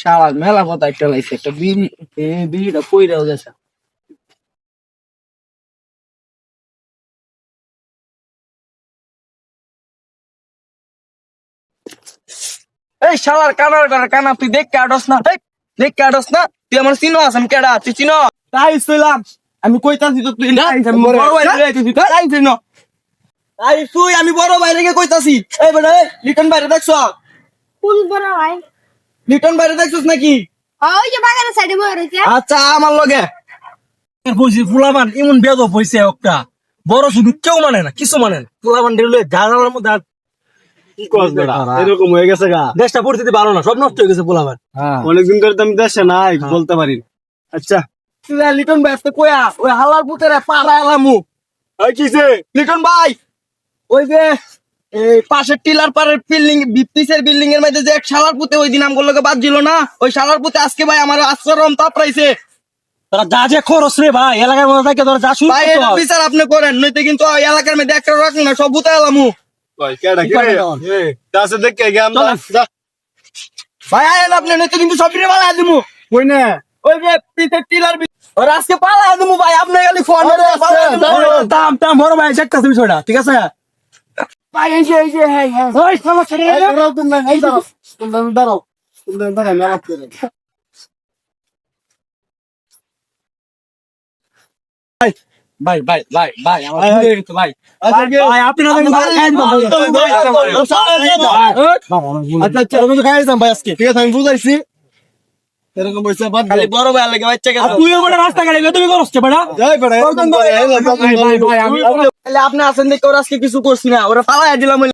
শালা মেলা কথা একটা লাইছে একটা বিড়ি বিড়িটা কইরাও গেছে। এই শালার কানার কানার কানা তুই দেখ কাটস না দেখ কাটস না। তুই আমার চিনো আছেন কেডা তুই চিনো? তাই ছিলাম। আমি কইতাছি তো তুই না আমি বড় ভাই রে তুই তাই চিনো তাই তুই আমি বড় ভাই রেগে কইতাছি। এই বেটা এই লিটন বাইরে দেখছ? কোন বড় ভাই? লিটন বাইরে দেখছিস নাকি? ওই যে বাগানের সাইডে বয়ে রয়েছে। আচ্ছা আমার লগে। বলছি ফুলাবান এমন বেদ হয়েছে একটা। বড় শুধু কেউ মানে না কিছু মানে না। ফুলাবান দিলে জানালার মধ্যে আর কি কস বেটা? এরকম হয়ে গেছে গা। দেশটা পরিস্থিতি ভালো না সব নষ্ট হয়ে গেছে ফুলাবান। অনেকদিন ধরে তো আমি দেশে নাই বলতে পারি আচ্ছা। তুই লিটন ভাই আজকে কয়া ওই হালার পুতেরে পাড়া এলামু। এই কিসে লিটন ভাই! ওই যে এই পাশের টিলার পাড়ের বিল্ডিং বিপিসের বিল্ডিং এর মধ্যে যে এক শালার পুতে ওই দিন আমগুলোকে বাদ দিল না? ওই শালার পুতে আজকে ভাই আমার আশ্রম তাপড়াইছে তারা যা যে খরচ রে ভাই এলাকার মধ্যে থাকে তোরা যা শুরু ভাই এটা বিচার আপনি করেন নইতে কিন্তু ওই এলাকার মধ্যে একটা রাখ না সব পুতে এলামু। কই কেডা কে? এ দাসে দেখ কে গেম যা। ভাই আপনি নইতে কিন্তু সব রে পালা দিমু। কই না? ওই যে পিসের টিলার বি- ওর আজকে পালা দিমু ভাই আপনি খালি ফোন দাম। দাম বড় ভাই বিষয়টা ঠিক আছে? ভাই হ্যাঁ হ্যাঁ ভাই ভাই ভাই ভাই আমার ভাই, ভুলে গেছে ভাই আচ্ছা ভাই আপনি না আচ্ছা আচ্ছা আমি তো খাই দিতাম ভাই আজকে ঠিক আছে আমি বুঝাইছি এরকম বলছে বাদ খালি বড় ভাই লাগে বাচ্চা আর তুই আমার রাস্তা গাড়ি তুমি করছ কে বেটা? যাই বেটা ভাই ভাই আমি আপনি আসেন দেখে ওরা আজকে কিছু করছি না ওরা পালাই দিলাম